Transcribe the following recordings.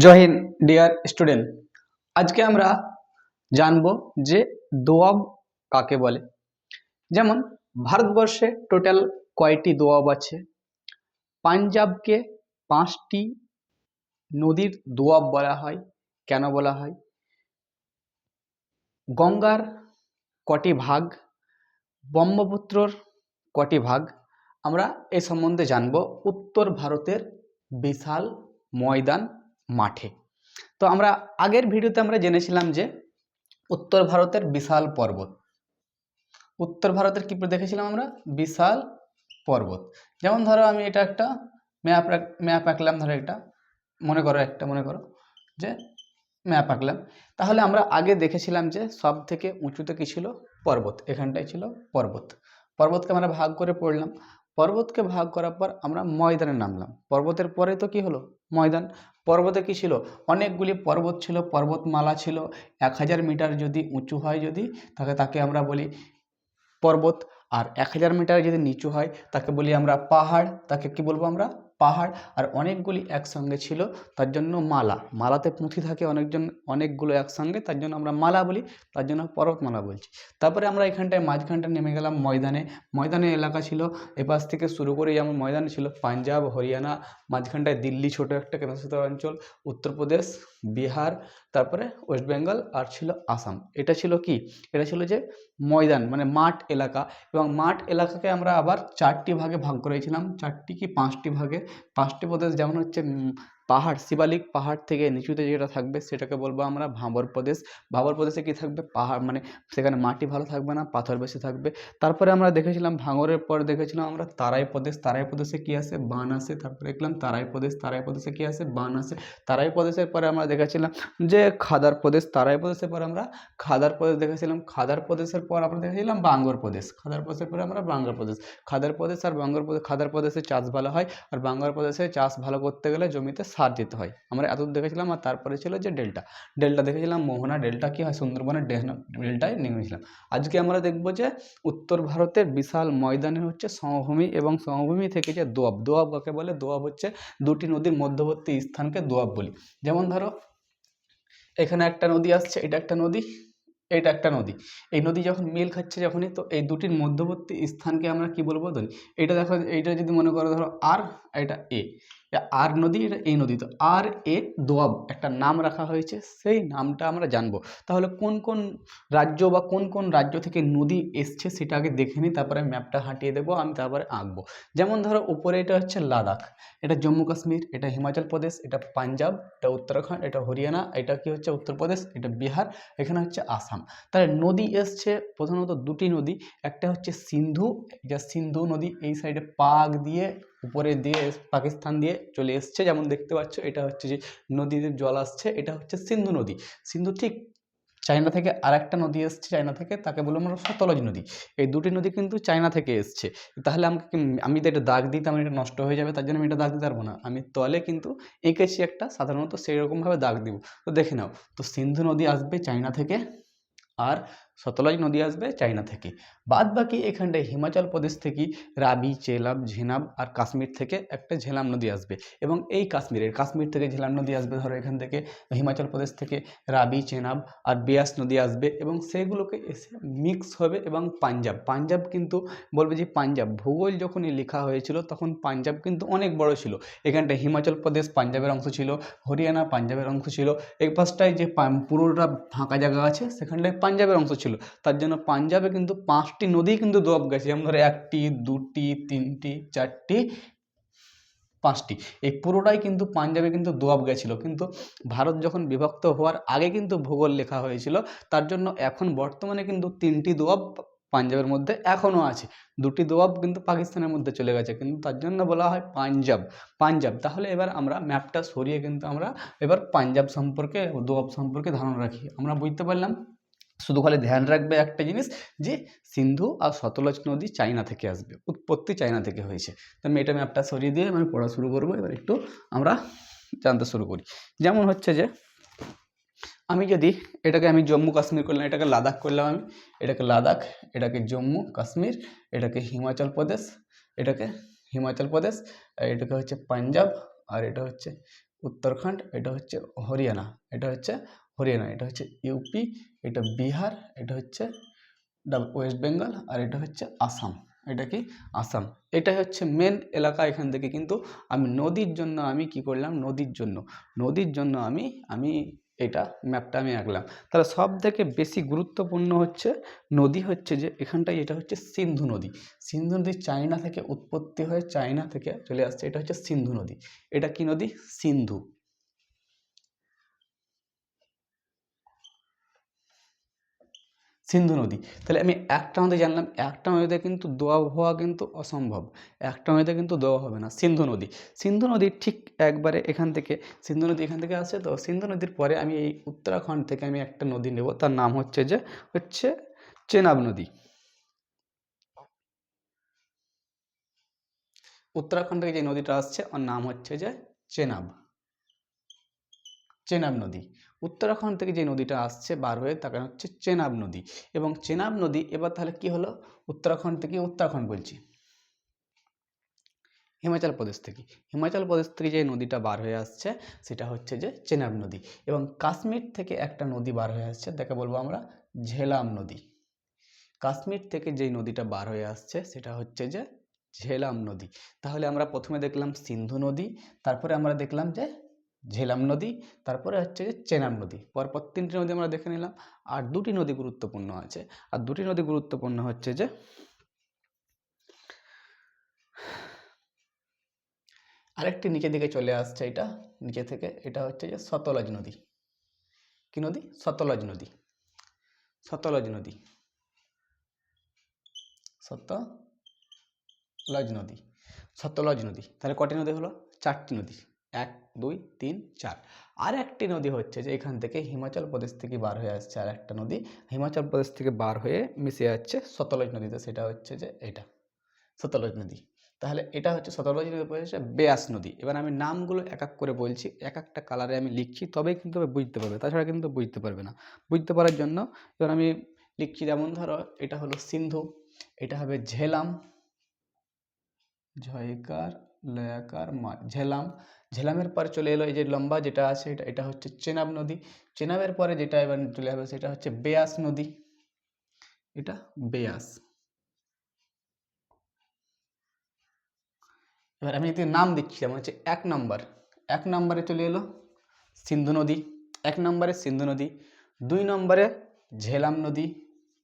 জয় Hind dear student আজকে আমরা জানব যে দোয়াব কাকে বলে? যেমন, ভারতবর্ষে টোটাল কয়টি দোয়াব আছে? পাঞ্জাবকে পাঁচটি নদীর দোয়াব বলা হয়। কেন বলা হয়? গঙ্গার কটি ভাগ, ব্রহ্মপুত্রর কটি ভাগ? আমরা এ সম্বন্ধে জানব। উত্তর ভারতের বিশাল ময়দান মাঠে। তো আমরা আগের ভিডিওতে আমরা জেনেছিলাম যে উত্তর ভারতের বিশাল পর্বত। উত্তর ভারতের কি দেখেছিলাম আমরা? বিশাল পর্বত। যেমন ধরো আমি এটা একটা ম্যাপ ম্যাপ আঁকলাম, ধরো এটা। মনে করো একটা, মনে করো যে ম্যাপ আঁকলাম। তাহলে আমরা আগে দেখেছিলাম যে সব থেকে উঁচুতে কি ছিল? পর্বত। এখানটায় ছিল পর্বত। পর্বতকে আমরা ভাগ করে পড়লাম। পর্বতকে ভাগ করার পর আমরা ময়দানে নামলাম। পর্বতের পরে তো কি হলো? ময়দান। পর্বতে কী ছিল? অনেকগুলি পর্বত ছিল, পর্বতমালা ছিল। এক হাজার মিটার যদি উঁচু হয় যদি, তাকে তাকে আমরা বলি পর্বত। আর এক হাজার মিটার যদি নিচু হয়, তাকে বলি আমরা পাহাড়। তাকে কি বলব আমরা? পাহাড় আর অনেকগুলি একসঙ্গে ছিল, তার জন্য মালা। মালাতে পুঁথি থাকে অনেকজন, অনেকগুলো একসঙ্গে, তার জন্য আমরা মালা বলি, তার জন্য পর্বতমালা বলছি। তারপরে আমরা এখানটায় মাঝখানটা নেমে গেলাম ময়দানে। ময়দানে এলাকা ছিল, এপাশ থেকে শুরু করে যেমন ময়দানে ছিল, পাঞ্জাব, হরিয়ানা, মাঝখানটায় দিল্লি ছোটো একটা কেন্দ্রশাসিত অঞ্চল, উত্তরপ্রদেশ, বিহার তারপরে ওয়েস্ট বেঙ্গল আর ছিল আসাম। এটা ছিল কি? এটা ছিল যে ময়দান মানে মাঠ এলাকা এবং মাঠ এলাকাকে আমরা আবার চারটি ভাগে ভাগ করেছিলাম। চারটি কি পাঁচটি ভাগে? পাঁচটি প্রদেশ যেমন হচ্ছে পাহাড়, শিবালিক পাহাড় থেকে নিচুতে যেটা থাকবে সেটাকে বলব আমরা ভাবর প্রদেশ। ভাবর প্রদেশে কী থাকবে? পাহাড় মানে সেখানে মাটি ভালো থাকবে না, পাথর বেশি থাকবে। তারপরে আমরা দেখেছিলাম ভাঙরের পর দেখেছিলাম আমরা তারাই প্রদেশ। তারাই প্রদেশে কী আসে বান আসে তারপরে দেখলাম তারাই প্রদেশ। তারাই প্রদেশে কী আসে বান আসে তারাই প্রদেশের পরে আমরা দেখেছিলাম যে খাদার প্রদেশ। তারাই প্রদেশের পর আমরা খাদার প্রদেশ দেখেছিলাম। খাদার প্রদেশের পর আমরা দেখেছিলাম বাঙ্গর প্রদেশ। খাদার প্রদেশের পরে আমরা বাঙ্গর প্রদেশ। খাদার প্রদেশ আর বাঙ্গর প্রদেশ, খাদার প্রদেশে চাষ ভালো হয়। আর বাঙ্গর প্রদেশে চাষ ভালো করতে গেলে জমিতে সার দিতে হয়। আমরা এত দেখেছিলাম আর তারপরে ছিল যে ডেল্টা। ডেল্টা দেখেছিলাম, মোহনা, ডেল্টা কী হয়? সুন্দরবনের ডেল্টায় নেমেছিলাম। আজকে আমরা দেখব যে উত্তর ভারতের বিশাল ময়দানে হচ্ছে সমভূমি এবং সমভূমি থেকে যে দোয়াব। দোয়াব কাকে বলে? দোয়াব হচ্ছে দুটি নদীর মধ্যবর্তী স্থানকে দোয়াব বলি। যেমন ধরো, এখানে একটা নদী আসছে, এটা একটা নদী, এটা একটা নদী। এই নদী যখন মিল খাচ্ছে যখনই, তো এই দুটির মধ্যবর্তী স্থানকে আমরা কি বলব? ধরি এটা দেখো, এইটা যদি মনে করো ধরো, আর, এটা এ। আর নদী, এটা এই নদী। তো আর এ দোয়াব একটা নাম রাখা হয়েছে, সেই নামটা আমরা জানব। তাহলে কোন কোন রাজ্য বা কোন কোন রাজ্য থেকে নদী এসছে সেটা আগে দেখে নিই, তারপরে ম্যাপটা হাঁটিয়ে দেবো, আমি তারপরে আঁকবো। যেমন ধরো, উপরে এটা হচ্ছে লাদাখ, এটা জম্মু কাশ্মীর, এটা হিমাচল প্রদেশ, এটা পাঞ্জাব, এটা উত্তরাখণ্ড, এটা হরিয়ানা, এটা কি হচ্ছে উত্তরপ্রদেশ এটা বিহার, এখানে হচ্ছে আসাম। তাহলে নদী এসছে, প্রধানত দুটি নদী, একটা হচ্ছে সিন্ধু যা সিন্ধু নদী, এই সাইডে পাক দিয়ে উপরে দিয়ে পাকিস্তান দিয়ে চলে এসছে, যেমন দেখতে পাচ্ছ, এটা হচ্ছে যে নদীতে জল আসছে, এটা হচ্ছে সিন্ধু নদী। সিন্ধু ঠিক চায়না থেকে আর একটা নদী এসছে চায়না থেকে, তাকে বলব আমরা সতলজ নদী। এই দুটি নদী কিন্তু চায়না থেকে এসছে। তাহলে আমাকে আমি যদি এটা দাগ দিই তাহলে এটা নষ্ট হয়ে যাবে, তার জন্য আমি এটা দাগ দিতে পারব না। আমি তলে কিন্তু এঁকেছি একটা, সাধারণত সেই রকমভাবে দাগ দিব। তো দেখে নাও, তো সিন্ধু নদী আসবে চায়না থেকে, আর সতলজ নদী আসবে চায়না থেকে। বাদ বাকি এখানটায় হিমাচল প্রদেশ থেকে রাবি, চেলাব, ঝেনাব আর কাশ্মীর থেকে একটা ঝেলাম নদী আসবে। এবং এই কাশ্মীরের কাশ্মীর থেকে ঝেলাম নদী আসবে ধরো এখান থেকে হিমাচল প্রদেশ থেকে রাবি, চেনাব আর বিয়াস নদী আসবে এবং সেগুলোকে এসে মিক্স হবে এবং পাঞ্জাব। পাঞ্জাব কিন্তু বলবে যে পাঞ্জাব, ভূগোল যখনই লেখা হয়েছিল তখন পাঞ্জাব কিন্তু অনেক বড় ছিল। এখানটায় হিমাচল প্রদেশ পাঞ্জাবের অংশ ছিল, হরিয়ানা পাঞ্জাবের অংশ ছিল, এই পাশটায় যে পুরোটা ফাঁকা জায়গা আছে সেখানটায় পাঞ্জাবের অংশ ছিল। তার জন্য পাঞ্জাবে কিন্তু পাঁচটি নদী কিন্তু দোয়াব গেছে, যেমন ধরো একটি, দুটি, তিনটি, চারটি, পাঁচটি। এই পুরোটাই কিন্তু পাঞ্জাবে কিন্তু দোয়াব গেছিল। কিন্তু ভারত যখন বিভক্ত হওয়ার আগে কিন্তু ভূগোল লেখা হয়েছিল, তার জন্য এখন বর্তমানে কিন্তু তিনটি দোয়াব পাঞ্জাবের মধ্যে এখনও আছে। দুটি দোয়াব কিন্তু পাকিস্তানের মধ্যে চলে গেছে, কিন্তু তার জন্য বলা হয় পাঞ্জাব। পাঞ্জাব, তাহলে এবার আমরা ম্যাপটা সরিয়ে কিন্তু আমরা এবার পাঞ্জাব সম্পর্কে, দোয়াব সম্পর্কে ধারণা রাখি। আমরা বুঝতে পারলাম? শুধু খালি ধ্যান রাখবে একটা জিনিস যে সিন্ধু আর সতলজ নদী চায়না থেকে আসবে, উৎপত্তি চায়না থেকে হয়েছে। তো আমি এটা ম্যাপটা সরিয়ে দিয়ে আমি পড়া শুরু করব, এবার একটু আমরা জানতে শুরু করি। যেমন হচ্ছে যে, আমি যদি এটাকে আমি জম্মু কাশ্মীর করলাম, এটাকে লাদাখ করলাম আমি, এটাকে লাদাখ, এটাকে জম্মু কাশ্মীর, এটাকে হিমাচল প্রদেশ, এটাকে হিমাচল প্রদেশ, আর এটাকে হচ্ছে পাঞ্জাব, আর এটা হচ্ছে উত্তরাখণ্ড, এটা হচ্ছে হরিয়ানা, এটা হচ্ছে হরিয়ানা এটা হচ্ছে ইউপি এটা বিহার, এটা হচ্ছে ওয়েস্ট বেঙ্গল আর এটা হচ্ছে আসাম এটা কি? আসাম এটাই হচ্ছে মেন এলাকা এখান থেকে। কিন্তু আমি নদীর জন্য আমি কি করলাম? নদীর জন্য। নদীর জন্য আমি আমি এটা ম্যাপটা আমি আঁকলাম। তাহলে সব থেকে বেশি গুরুত্বপূর্ণ হচ্ছে নদী হচ্ছে যে, এখানটায় এটা হচ্ছে সিন্ধু নদী। সিন্ধু নদী চায়না থেকে উৎপত্তি হয়ে চায়না থেকে চলে আসছে। এটা হচ্ছে সিন্ধু নদী। এটা কি নদী? সিন্ধু। সিন্ধু নদী। তাহলে আমি একটা নদী জানলাম, একটা নদীতে কিন্তু দোয়া হওয়া কিন্তু অসম্ভব। একটা নদীতে কিন্তু দোয়া হবে না। সিন্ধু নদী। সিন্ধু নদী ঠিক একবারে এখান থেকে, সিন্ধু নদী এখান থেকে আসে তো সিন্ধু নদীর পরে আমি এই উত্তরাখণ্ড থেকে আমি একটা নদী নেব। তার নাম হচ্ছে যে, হচ্ছে চেনাব নদী। উত্তরাখণ্ড থেকে যে নদীটা আসছে, ওর নাম হচ্ছে যে, চেনাব। চেনাব নদী। উত্তরাখণ্ড থেকে যে নদীটা আসছে বার হয়ে তাকে হচ্ছে চেনাব নদী। এবং চেনাব নদী, এবার তাহলে কি হলো? উত্তরাখণ্ড থেকে উত্তরাখণ্ড বলছি। হিমাচল প্রদেশ থেকে। হিমাচল প্রদেশ থেকে যে নদীটা বার হয়ে আসছে, সেটা হচ্ছে যে চেনাব নদী। এবং কাশ্মীর থেকে একটা নদী বার হয়ে আসছে তাকে বলব আমরা, ঝেলাম নদী। কাশ্মীর থেকে যেই নদীটা বার হয়ে আসছে, সেটা হচ্ছে যে ঝেলাম নদী। তাহলে আমরা প্রথমে দেখলাম সিন্ধু নদী, তারপরে আমরা দেখলাম যে ঝেলাম নদী, তারপরে হচ্ছে যে চেনাব নদী। পরপর তিনটি নদী আমরা দেখে নিলাম। আর দুটি নদী গুরুত্বপূর্ণ আছে। আর দুটি নদী গুরুত্বপূর্ণ হচ্ছে যে, আরেকটি নিচের দিকে চলে আসছে এটা, নিচে থেকে, এটা হচ্ছে যে সতলজ নদী। কি নদী? সতলজ নদী। সতলজ নদী। সতলজ নদী। সতলজ নদী। তাহলে কটি নদী হলো? চারটি নদী। এক, দুই, তিন, চার। আর একটি নদী হচ্ছে যে এখান থেকে হিমাচল প্রদেশ থেকে বার হয়ে আসছে আর একটা নদী। হিমাচল প্রদেশ থেকে বার হয়ে মিশে যাচ্ছে সতলজ নদীতে। সেটা হচ্ছে যে এটা, সতলজ নদী। তাহলে এটা হচ্ছে সতলজ নদী হচ্ছে বেয়াস নদী। এবার আমি নামগুলো এক এক করে বলছি, এক একটা কালারে আমি লিখছি, তবেই কিন্তু বুঝতে পারবে। তাছাড়া কিন্তু বুঝতে পারবে না। বুঝতে পারার জন্য এবার আমি লিখছি যেমন ধরো, এটা হলো সিন্ধু, এটা হবে ঝেলাম, ঝয়কার, লয়াকার, মা, ঝেলাম ঝেলামের পরে চলে এলো এই যে লম্বা যেটা আছে, এটা এটা হচ্ছে চেনাব নদী। চেনাবের পরে যেটা এবার চলে যাবে সেটা হচ্ছে বেয়াস নদী। এটা বেয়াস। এবার আমি যদি নাম দিচ্ছি যেমন হচ্ছে এক নম্বর। এক নম্বরে চলে এলো সিন্ধু নদী। এক নম্বরে সিন্ধু নদী, দুই নম্বরে ঝেলাম নদী,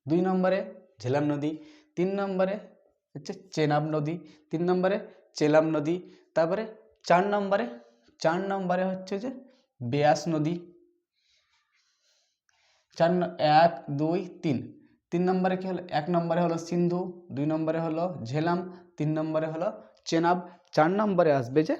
দুই নম্বরে ঝেলাম নদী, তিন নম্বরে হচ্ছে চেনাব নদী, তিন নম্বরে চেলাম নদী, তারপরে চার নম্বরে চার নম্বরে হচ্ছে যে বেয়াস নদী। চার এক, দুই, তিন। তিন নম্বরে কি হলো? এক নম্বরে হলো সিন্ধু, দুই নম্বরে হলো ঝেলাম, তিন নম্বরে হলো চেনাব। চার নম্বরে আসবে যে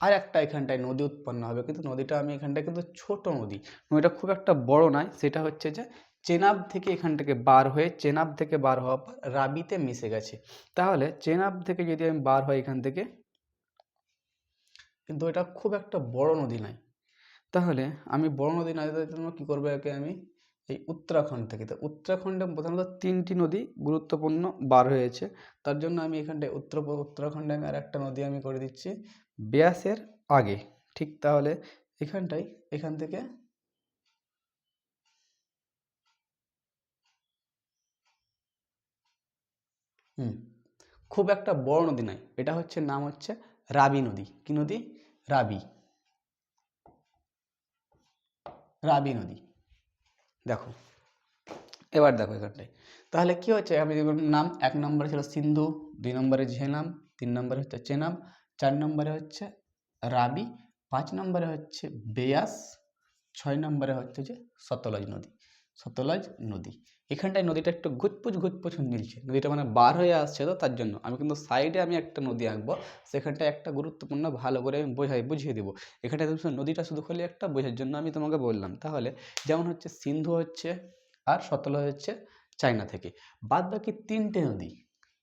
আর একটা এখানটায় নদী উৎপন্ন হবে। কিন্তু নদীটা আমি এখানটায় কিন্তু ছোট নদী। নদীটা খুব একটা বড় নয়, সেটা হচ্ছে যে চেনাব থেকে এখান থেকে বার হয়ে, চেনাব থেকে বার হওয়ার পর রাবিতে মিশে গেছে। তাহলে চেনাব থেকে যদি আমি বার হই এখান থেকে, কিন্তু এটা খুব একটা বড় নদী নয়। তাহলে আমি বড় নদী না যেতে জন্য কী করব একে আমি? এই উত্তরাখণ্ড থেকে। তো উত্তরাখণ্ডে প্রধানত তিনটি নদী গুরুত্বপূর্ণ বার হয়েছে। তার জন্য আমি এখানটায় উত্তর, উত্তরাখণ্ডে আমি আর একটা নদী আমি করে দিচ্ছি, ব্যাসের আগে। ঠিক তাহলে এখানটায়, এখান থেকে হুম। খুব একটা বড় নদী নয় এটা হচ্ছে নাম হচ্ছে রাবি নদী। কি নদী? রাবি। রাবি নদী। দেখো। এবার দেখো এখানটায়। তাহলে কি হচ্ছে? আমি নাম, এক নম্বরে ছিল সিন্ধু, দুই নম্বরে ঝেনাম, তিন নম্বরে হচ্ছে চেনাব চার নম্বরে হচ্ছে রাবি, পাঁচ নম্বরে হচ্ছে বেয়াস, ছয় নম্বরে হচ্ছে যে সতলজ নদী। সতলজ নদী। এখানটায় নদীটা একটু ঘুচপুচ ঘুচপুচ মিলছে নদীটা মানে বার হয়ে আসছে তো তার জন্য। আমি কিন্তু সাইডে আমি একটা নদী আঁকবো। সেখানটায় একটা গুরুত্বপূর্ণ ভালো করে আমি বোঝাই, বুঝিয়ে দেবো। এখানটায় নদীটা শুধু খালি একটা বোঝার জন্য আমি তোমাকে বললাম। তাহলে যেমন হচ্ছে সিন্ধু হচ্ছে আর সতলজ হচ্ছে চায়না থেকে। বাদ বাকি তিনটে নদী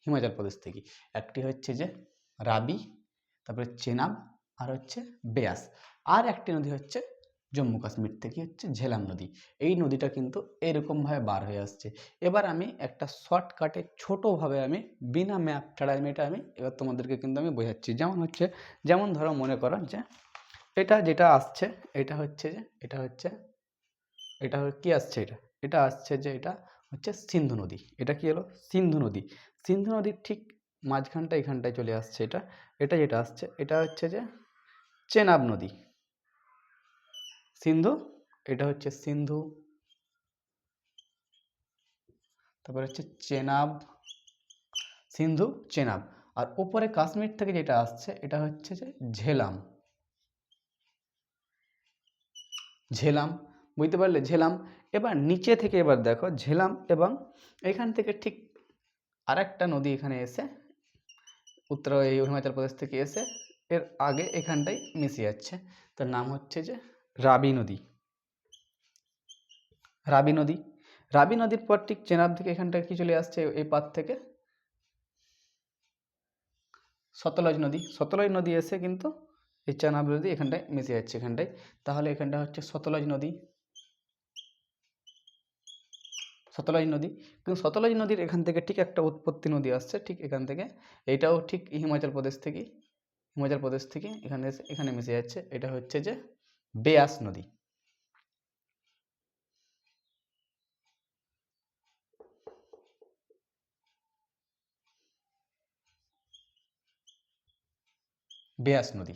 হিমাচল প্রদেশ থেকে। একটি হচ্ছে যে রাবি, তারপরে চেনাব আর হচ্ছে বেয়াস। আর একটি নদী হচ্ছে জম্মু কাশ্মীর থেকে হচ্ছে ঝেলাম নদী। এই নদীটা কিন্তু এরকমভাবে বার হয়ে আসছে। এবার আমি একটা শর্টকাটে ছোটোভাবে আমি বিনা ম্যাপ ছাড়া আমি এটা আমি এবার তোমাদেরকে কিন্তু আমি বোঝাচ্ছি। যেমন হচ্ছে, যেমন ধরো মনে করো যে এটা যেটা আসছে, এটা হচ্ছে যে, এটা হচ্ছে, এটা কি আসছে এটা? এটা আসছে যে এটা হচ্ছে সিন্ধু নদী। এটা কি হলো? সিন্ধু নদী। সিন্ধু নদীর ঠিক মাঝখানটা এখানটায় চলে আসছে এটা। এটা যেটা আসছে, এটা হচ্ছে যে চেনাব নদী। সিন্ধু, এটা হচ্ছে সিন্ধু। তারপরে হচ্ছে চেনাব, সিন্ধু, চেনাব। আর উপরে কাশ্মীর থেকে যেটা আসছে, এটা হচ্ছে যে ঝেলাম। ঝেলাম, বুঝতে পারলে? ঝেলাম। এবার নিচে থেকে এবার দেখো, ঝেলাম এবং এখান থেকে ঠিক আরেকটা নদী এখানে এসে, উত্তর এই হিমাচল প্রদেশ থেকে এসে, এর আগে এখানটাই মিশে যাচ্ছে। তার নাম হচ্ছে যে রাবি নদী। রাবি নদী। রাবি নদীর পর ঠিক চেনাব থেকে এখানটা কি চলে আসছে, এই পার থেকে? সতলজ নদী। সতলজ নদী এসে কিন্তু এই চেনাব নদী এখানটায় মিশে যাচ্ছে এখানটায়। তাহলে এখানটা হচ্ছে সতলজ নদী। সতলজ নদী। কিন্তু সতলজ নদীর এখান থেকে ঠিক একটা উৎপত্তি নদী আসছে ঠিক এখান থেকে। এটাও ঠিক হিমাচল প্রদেশ থেকে হিমাচল প্রদেশ থেকে এখানে এখানে মিশে যাচ্ছে। এটা হচ্ছে যে বেয়াস নদী। বেয়াস নদী।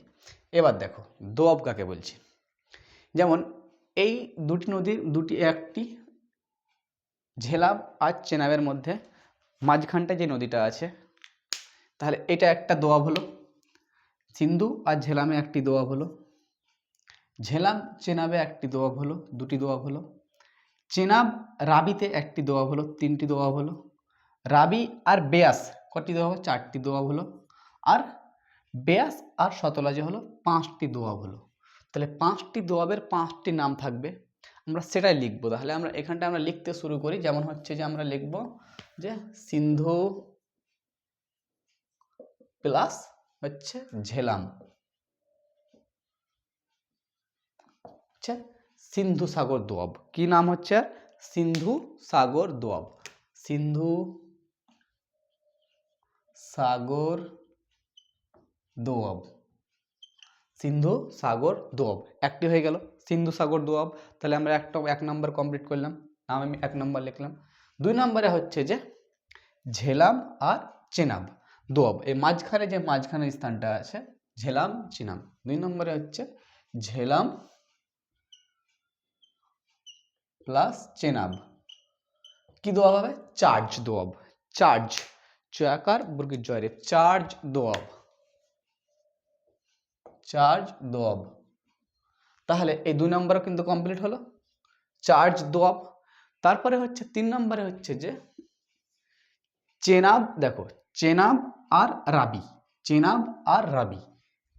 এবার দেখো, দোয়াব কাকে বলছি? যেমন, এই দুটি নদীর দুটি, একটি ঝেলাব আর চেনাবের মধ্যে মাঝখানটায় যে নদীটা আছে, তাহলে এটা একটা দোয়াব হলো। সিন্ধু আর ঝেলামে একটি দোয়াব হলো। ঝেলাম চেনাবে একটি দোয়াব হলো, দুটি দোয়াব হলো। চেনাব রাবিতে একটি দোয়াব হলো, তিনটি দোয়াব হলো। রাবি আর বেয়াস কটি দোয়াব হলো? চারটি দোয়াব হলো। আর বেয়াস আর সতলাজে হলো, পাঁচটি দোয়াব হলো। তাহলে পাঁচটি দোয়াবের পাঁচটি নাম থাকবে। আমরা সেটাই লিখব। তাহলে আমরা এখানটা আমরা লিখতে শুরু করি। যেমন হচ্ছে যে আমরা লিখব যে সিন্ধু প্লাস হচ্ছে ঝেলাম। হচ্ছে সিন্ধু সাগর দোয়াব। কি নাম হচ্ছে? সিন্ধু সাগর দোয়াব। সিন্ধু সাগর দোয়াব। সিন্ধু সাগর দোয়াব। একটি হয়ে গেল। সিন্ধু সাগর দোয়াব। তাহলে আমরা একটা, এক নম্বর কমপ্লিট করলাম। নাম আমি এক নম্বর লিখলাম। দুই নম্বরে হচ্ছে যে ঝেলাম আর চেনাব দোয়াব। এই মাঝখানে যে মাঝখানে স্থানটা আছে, ঝেলাম চিনাম দুই নম্বরে হচ্ছে ঝেলাম প্লাস চেনাব কি দোয়াব হবে? চার্জ দোয়াব। চার্জ চয়াকার বর্গের জয়রে চার্জ দোয়াব। চার্জ দোয়াব। তাহলে এই দুই নম্বরও কিন্তু কমপ্লিট হলো। চার্জ দোয়াব। তারপরে হচ্ছে তিন নম্বরে হচ্ছে যে চেনাব দেখো চেনাব আর রাবি। চেনাব আর রাবি।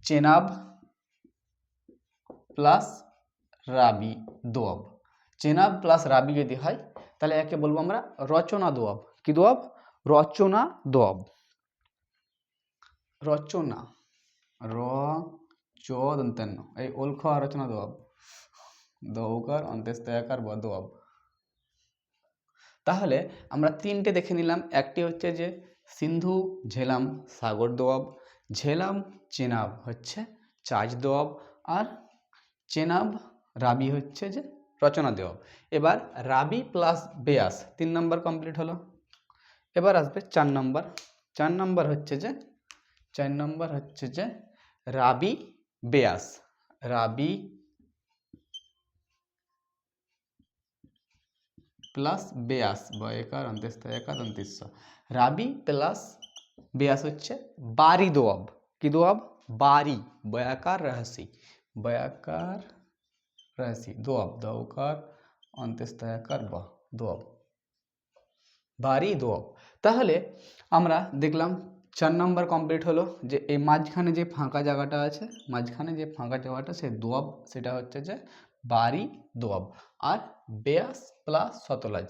চেনাব প্লাস রাবি দোয়াব। চেনাব প্লাস রাবি যদি হয়, তাহলে একে বলব আমরা রচনা দোয়াব। কি দোয়াব? রচনা দোয়াব। রচনা। র, চ, দন্তান্ন। এই ওলখ রচনা দোয়াব। দৌকার অন্ত্যেস্তয়াকার বা, দোয়াব। তাহলে আমরা তিনটে দেখে নিলাম। একটি হচ্ছে যে সিন্ধু, ঝেলাম, সাগর দোয়াব। ঝেলাম, চেনাব হচ্ছে চার্জ দোয়াব। আর চেনাব, রাবি হচ্ছে যে রচনা দোয়াব এবার রাবি প্লাস বেয়াস তিন নম্বর কমপ্লিট হলো। এবার আসবে চার নম্বর চার নম্বর হচ্ছে যে, চার নম্বর হচ্ছে যে রাবি বেয়াস। রাবি প্লাস বেয়াস বয়কার অন্ত্যেস্ত একার অন্তিস্ব রাবি প্লাস বেয়াস হচ্ছে বারি দোয়াব। কি দোয়াব? বারি, বয়াকার রহসি বয়াকার রহসি দোয়াব দৌকার অন্ত্যেস্তয়াকার বা দোয়াব বারি দোয়াব তাহলে আমরা দেখলাম চার নম্বর কমপ্লিট হলো যে এই মাঝখানে যে ফাঁকা জায়গাটা আছে মাঝখানে যে ফাঁকা জায়গাটা সে দোয়াব সেটা হচ্ছে যে বারি দোয়াব আর বেয়াস প্লাস সতলাজ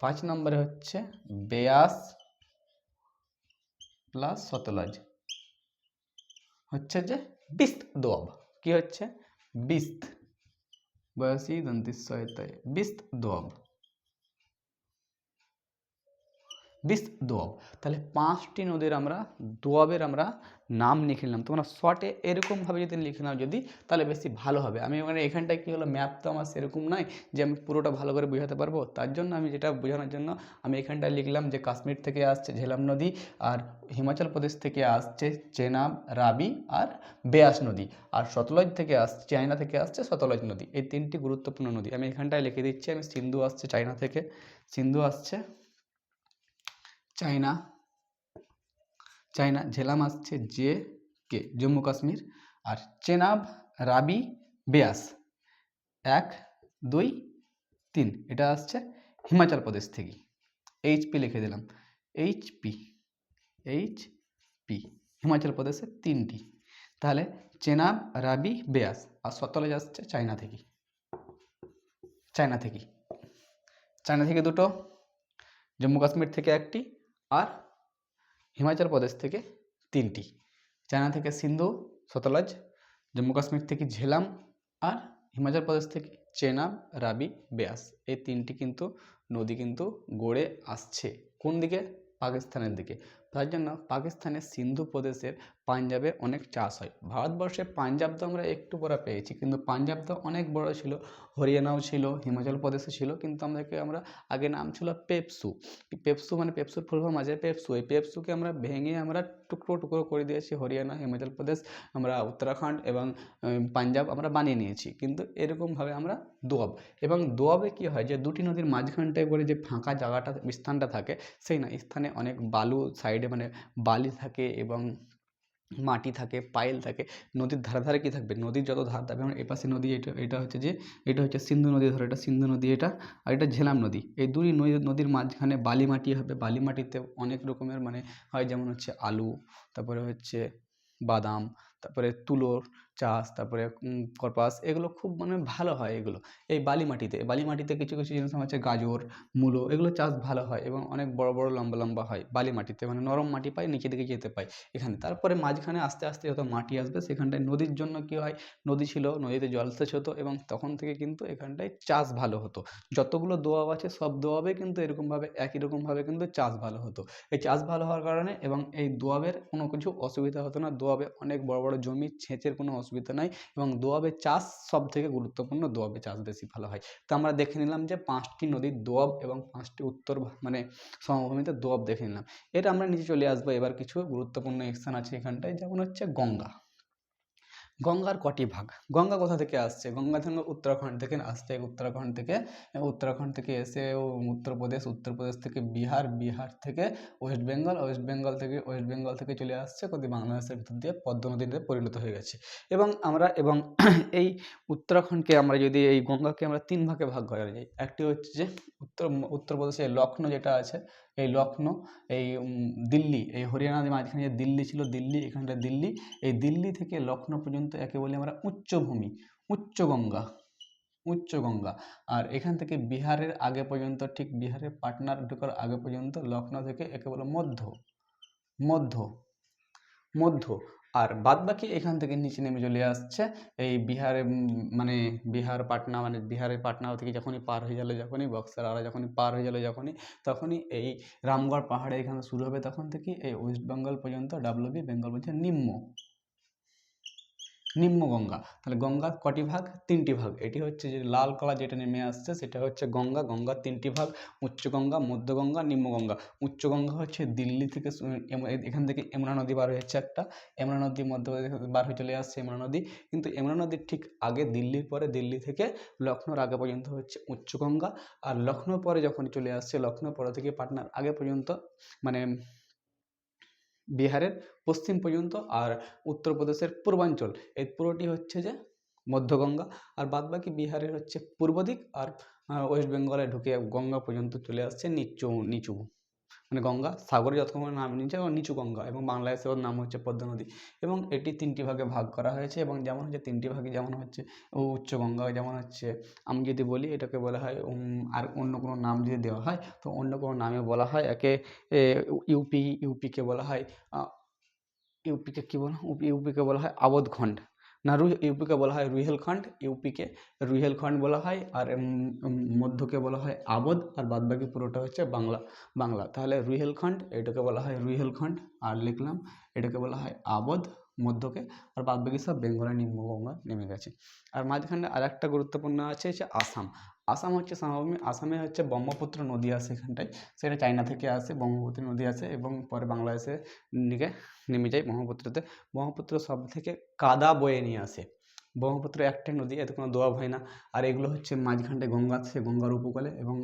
পাঁচ নম্বরে হচ্ছে বেয়াস প্লাস সতলাজ হচ্ছে যে বিস্ত দোয়াব কি হচ্ছে বিস্ত বয়সী দন্তিস্বয়তায় বিস্ত দোয়াব বিস্ত দোয়াব তাহলে পাঁচটি নদীর আমরা দোয়াবের আমরা নাম লিখে নিলাম। তোমরা শর্টে এরকমভাবে যদি লিখে নাও যদি, তাহলে বেশি ভালো হবে। আমি মানে এখানটায় কী হলো ম্যাপ তো আমার সেরকম নয় যে আমি পুরোটা ভালো করে বোঝাতে পারব। তার জন্য আমি যেটা বোঝানোর জন্য আমি এখানটায় লিখলাম যে কাশ্মীর থেকে আসছে ঝেলাম নদী আর হিমাচল প্রদেশ থেকে আসছে চেনাব, রাবি আর বেয়াস নদী। আর সতলজ থেকে আসছে, চায়না থেকে আসছে সতলজ নদী। এই তিনটি গুরুত্বপূর্ণ নদী। আমি এখানটায় লিখে দিচ্ছি, আমি সিন্ধু আসছে চায়না থেকে। সিন্ধু আসছে। চায়না চায়না ঝেলাম আসছে জে কে, জম্মু কাশ্মীর, আর চেনাব রাবি বেয়াস। এক, দুই, তিন, এটা আসছে হিমাচল প্রদেশ থেকে এইচপি লিখে দিলাম। এইচপি এইচ পি, হিমাচল প্রদেশের তিনটি। তাহলে চেনাব রাবি বেয়াস, আর সতলজ আসছে চায়না থেকে। চায়না থেকে চায়না থেকে দুটো, জম্মু কাশ্মীর থেকে একটি আর হিমাচল প্রদেশ থেকে তিনটি। চায়না থেকে সিন্ধু সতলজ জম্মু কাশ্মীর থেকে ঝেলাম আর হিমাচল প্রদেশ থেকে চেনাব, রাবি, ব্যাস। এই তিনটি কিন্তু নদী কিন্তু গড়ে আসছে। কোন দিকে? পাকিস্তানের দিকে। তার জন্য পাকিস্তানের সিন্ধু প্রদেশের পাঞ্জাবে অনেক চাষ হয়। ভারতবর্ষে পাঞ্জাব তো আমরা একটু পরে পেয়েছি, কিন্তু পাঞ্জাব তো অনেক বড় ছিল, হরিয়ানাও ছিল, হিমাচল প্রদেশে ছিল, কিন্তু আমাদেরকে আমরা আগে নাম ছিল পেপসু। পেপসু মানে পেপসুর ফুল ফর্ম আছে পেপসু, এই পেপসুকে আমরা ভেঙে আমরা টুকরো টুকরো করে দিয়েছি, হরিয়ানা, হিমাচল প্রদেশ, আমরা উত্তরাখণ্ড এবং পাঞ্জাব আমরা বানিয়ে নিয়েছি, কিন্তু এরকমভাবে আমরা দোয়াব। এবং দোয়াবে কী হয় যে দুটি নদীর মাঝখানটায় করে যে ফাঁকা জায়গাটা, স্থানটা থাকে, সেই না, স্থানে অনেক বালু, সাইডে মানে বালি থাকে এবং মাটি থাকে, পাইল থাকে, নদীর ধারে ধারে কী থাকবে? নদীর যত ধার থাকবে, যেমন এপাশে নদী, এটা এটা হচ্ছে যে, এটা হচ্ছে সিন্ধু নদী ধরো, এটা সিন্ধু নদী, এটা, আর এটা ঝেলাম নদী। এই দুই নদী, নদীর মাঝখানে বালি মাটি হবে। বালি মাটিতে অনেক রকমের মানে হয়, যেমন হচ্ছে আলু, তারপরে হচ্ছে বাদাম, তারপরে তুলোর চাষ, তারপরে কপাস, এগুলো খুব মানে ভালো হয় এগুলো। এই বালি মাটিতে বালি মাটিতে কিছু কিছু জিনিস হচ্ছে গাজর, মূলো, এগুলো চাষ ভালো হয় এবং অনেক বড় বড় লম্বা লম্বা হয় বালি মাটিতে মানে নরম মাটি পায়, নিচে দিকে যেতে পায় এখানে। তারপরে মাঝখানে আস্তে আস্তে যত মাটি আসবে, সেখানটায় নদীর জন্য কী হয়, নদী ছিল, নদীতে জলসেচ হতো এবং তখন থেকে কিন্তু এখানটায় চাষ ভালো হতো। যতগুলো দোয়াব আছে, সব দোয়াবে কিন্তু এরকমভাবে, একই রকমভাবে কিন্তু চাষ ভালো হতো। এই চাষ ভালো হওয়ার কারণে এবং এই দোয়াবের কোনো কিছু অসুবিধা হতো না, দোয়াবে অনেক বড় বড় জমি, সেচের কোনো অসুবিধা নাই এবং দোয়াবে চাষ সব থেকে গুরুত্বপূর্ণ দোয়াবে চাষ বেশি ভালো হয়। তো আমরা দেখে নিলাম যে পাঁচটি নদীর দোয়াব এবং পাঁচটি উত্তর মানে সমভূমিতে দোয়াব দেখে নিলাম। এটা আমরা নিচে চলে আসব। এবার কিছু গুরুত্বপূর্ণ স্থান আছে এখানটায়। যেমন হচ্ছে গঙ্গা। গঙ্গার কটি ভাগ? গঙ্গা কোথা থেকে আসছে? গঙ্গা থেকে উত্তরাখণ্ড থেকে আসছে, উত্তরাখণ্ড থেকে উত্তরাখণ্ড থেকে এসে উত্তরপ্রদেশ উত্তরপ্রদেশ থেকে বিহার বিহার থেকে ওয়েস্ট বেঙ্গল ওয়েস্ট বেঙ্গল থেকে, ওয়েস্ট বেঙ্গল থেকে চলে আসছে, কোথায়? বাংলাদেশের ভিতর দিয়ে পদ্ম নদীতে পরিণত হয়ে গেছে। এবং আমরা, এবং এই উত্তরাখণ্ডকে আমরা যদি, এই গঙ্গাকে আমরা তিন ভাগে ভাগ করা যায়। একটি হচ্ছে যে উত্তর উত্তরপ্রদেশে লখনৌ যেটা আছে এই লখনৌ এই দিল্লি, এই হরিয়ানার মাঝখানে যে দিল্লি ছিল, দিল্লি, এখানটা দিল্লি, এই দিল্লি থেকে লখনৌ পর্যন্ত একে বলি আমরা উচ্চভূমি, উচ্চগঙ্গা উচ্চগঙ্গা। আর এখান থেকে বিহারের আগে পর্যন্ত, ঠিক বিহারের পাটনার ঢোকার আগে পর্যন্ত লখনৌ থেকে একে বলে মধ্য মধ্য মধ্য। আর বাদ বাকি এখান থেকে নিচে নেমে চলে আসছে। এই বিহারে মানে বিহার পাটনা মানে বিহারের পাটনা থেকে যখনই পার হয়ে গেলো যখনই বক্সার আরা যখনই পার হয়ে গেল যখনই, তখনই এই রামগড় পাহাড়ে এখানে শুরু হবে তখন থেকে এই ওয়েস্ট বেঙ্গল পর্যন্ত ডাব্লিউবি বেঙ্গল বলছে নিম্ন। নিম্ন গঙ্গা। তাহলে গঙ্গা কটি ভাগ? তিনটি ভাগ। এটি হচ্ছে যে লাল কালার যেটা নেমে আসছে, সেটা হচ্ছে গঙ্গা। গঙ্গার তিনটি ভাগ, উচ্চ গঙ্গা, মধ্য গঙ্গা, নিম্ন গঙ্গা। উচ্চ গঙ্গা হচ্ছে দিল্লি থেকে এখান থেকে এমরা নদী বার হয়েছে একটা। এমরা নদী মধ্যপ্রদেশ বার হয়ে চলে আসছে এমরা নদী। কিন্তু এমরা নদীর ঠিক আগে দিল্লির পরে দিল্লি থেকে লখনৌর আগে পর্যন্ত হচ্ছে উচ্চ গঙ্গা। আর লখনৌ পরে যখন চলে আসছে লখনৌ পরে থেকে পাটনার আগে পর্যন্ত মানে বিহারের পশ্চিম পর্যন্ত আর উত্তরপ্রদেশের পূর্বাঞ্চল। এই পুরোটি হচ্ছে যে মধ্যগঙ্গা আর বাদবাকি বিহারের হচ্ছে পূর্ব দিক আর ওয়েস্ট বেঙ্গলে ঢুকে গঙ্গা পর্যন্ত চলে আসছে নিচু নিচু। মানে গঙ্গা, সাগরে যতক্ষণ নাম নিচে এবং নিচু গঙ্গা এবং বাংলাদেশের ওর নাম হচ্ছে পদ্মা নদী এবং এটি তিনটি ভাগে ভাগ করা হয়েছে এবং যেমন হচ্ছে তিনটি ভাগে যেমন হচ্ছে উচ্চ গঙ্গা, যেমন হচ্ছে আমি যদি বলি এটাকে বলা হয় আর অন্য কোনো নাম যদি দেওয়া হয়, তো অন্য কোনো নামে বলা হয় একে ইউপি ইউপিকে বলা হয় ইউপিকে কী বলা ইউপিকে বলা হয় আবদখণ্ড। না, রুহ, ইউপিকে বলা হয় রুহেলখণ্ড ইউপিকে রুহেলখণ্ড বলা হয়, আর মধ্যকে বলা হয় আবদ, আর বাদবাকি পুরোটা হচ্ছে বাংলা বাংলা। তাহলে রুহেলখণ্ড এটাকে বলা হয় রুহেলখণ্ড আর লিখলাম এটাকে বলা হয় আবদ, মধ্যকে, আর বাদবাকি সব বেঙ্গলের নিম্নগঙ্গা নেমে গেছে। আর মাঝখানে আর একটা গুরুত্বপূর্ণ আছে, হচ্ছে আসাম। আসাম হচ্ছে সমভূমি আসামে হচ্ছে ব্রহ্মপুত্র নদী আছে এখানটায়। সেটা চায়না থেকে আসে, ব্রহ্মপুত্র নদী আছে এবং পরে বাংলাদেশে দিকে নেমে যায় ব্রহ্মপুত্রতে। ব্রহ্মপুত্র সব থেকে কাদা বয়ে নিয়ে আসে। ব্রহ্মপুত্র একটাই নদী, এতে কোনো দোয়াব হয় না। আর এগুলো হচ্ছে মাঝখানটায় গঙ্গা আছে, গঙ্গার উপকূলে এবং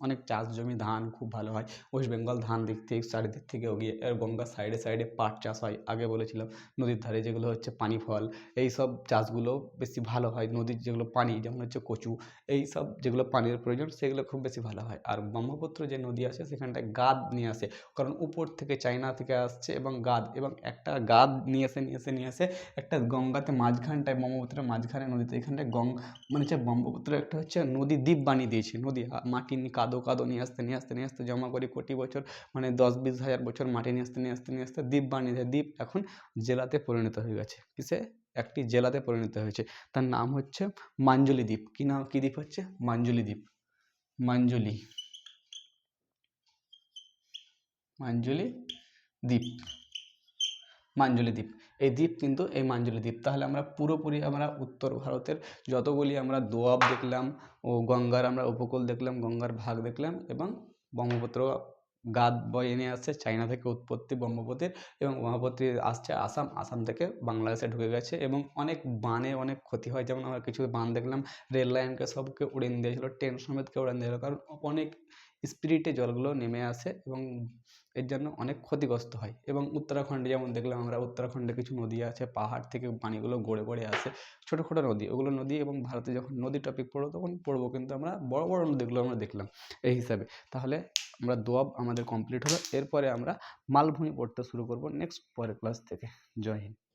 অনেক চাষ জমি ধান খুব ভালো হয়। ওয়েস্ট বেঙ্গল ধান দিক থেকে, চারিদিক থেকে ওগিয়ে আর গঙ্গার সাইডে সাইডে পাট চাষ হয়। আগে বলেছিলাম, নদীর ধারে যেগুলো হচ্ছে পানি ফল, এই সব চাষগুলো বেশি ভালো হয়। নদীর যেগুলো পানি, যেমন হচ্ছে কচু, এই সব যেগুলো পানির প্রয়োজন, সেগুলো খুব বেশি ভালো হয়। আর ব্রহ্মপুত্র যে নদী আছে, সেখানটায় গাদ নিয়ে আসে। কারণ উপর থেকে চায়না থেকে আসছে এবং গাদ, এবং একটা গাদ নিয়ে এসে নিয়ে এসে নিয়ে এসে একটা গঙ্গাতে মাঝখানটায়, ব্রহ্মপুত্রের মাঝখানে নদীতে, এখানটায় গং মানে হচ্ছে ব্রহ্মপুত্র একটা হচ্ছে নদী দ্বীপ বানিয়ে দিয়েছে। নদী আ- মাটি নিয়ে কাদো কাদো, নিয়ে আসতে নিয়ে আসতে নিয়ে আসতে জমা করি কোটি বছর মানে দশ বিশ হাজার বছর মাটি নিয়ে আসতে নিয়ে আসতে নিয়ে আসতে দ্বীপ বানিয়ে দেয়। দ্বীপ এখন জেলাতে পরিণত হয়ে গেছে। কিসে? একটি জেলাতে পরিণত হয়েছে। তার নাম হচ্ছে মাঞ্জলি দ্বীপ। কী নাম, কী দ্বীপ হচ্ছে? মাঞ্জলি দ্বীপ। মাঞ্জলি। মাঞ্জলি দ্বীপ। মাঞ্জলি দ্বীপ। এই দ্বীপ কিন্তু এই মাঞ্জলি দ্বীপ। তাহলে আমরা পুরোপুরি আমরা উত্তর ভারতের যতগুলি আমরা দোয়াব দেখলাম ও গঙ্গার আমরা উপকূল দেখলাম, গঙ্গার ভাগ দেখলাম এবং ব্রহ্মপুত্র গাদ বয়ে নিয়ে আসছে, চায়না থেকে উৎপত্তি ব্রহ্মপুত্রের এবং ব্রহ্মপুত্র আসছে আসাম। আসাম থেকে বাংলাদেশে ঢুকে গেছে এবং অনেক বানে অনেক ক্ষতি হয়। যেমন আমরা কিছু বান দেখলাম, রেল লাইনকে সবকে উড়িয়ে দিয়েছিল, ট্রেন সমেতকে উড়িয়ে দিয়েছিল, কারণ অনেক স্পিরিটে জলগুলো নেমে আসে এবং এর জন্য অনেক ক্ষতিগ্রস্ত হয়। এবং উত্তরাখণ্ডে যেমন দেখলাম আমরা, উত্তরাখণ্ডে কিছু নদী আছে, পাহাড় থেকে পানিগুলো গড়ে গড়ে আসে ছোটো ছোটো নদী। ওগুলো নদী এবং ভারতে যখন নদী টপিক পড়ব তখন পড়ব কিন্তু আমরা বড় বড় নদীগুলো আমরা দেখলাম এই হিসাবে। তাহলে আমরা দোয়াব আমাদের কমপ্লিট হলো। এরপরে আমরা মালভূমি পড়তে শুরু করব নেক্সট পরের ক্লাস থেকে। জয় হিন্দ।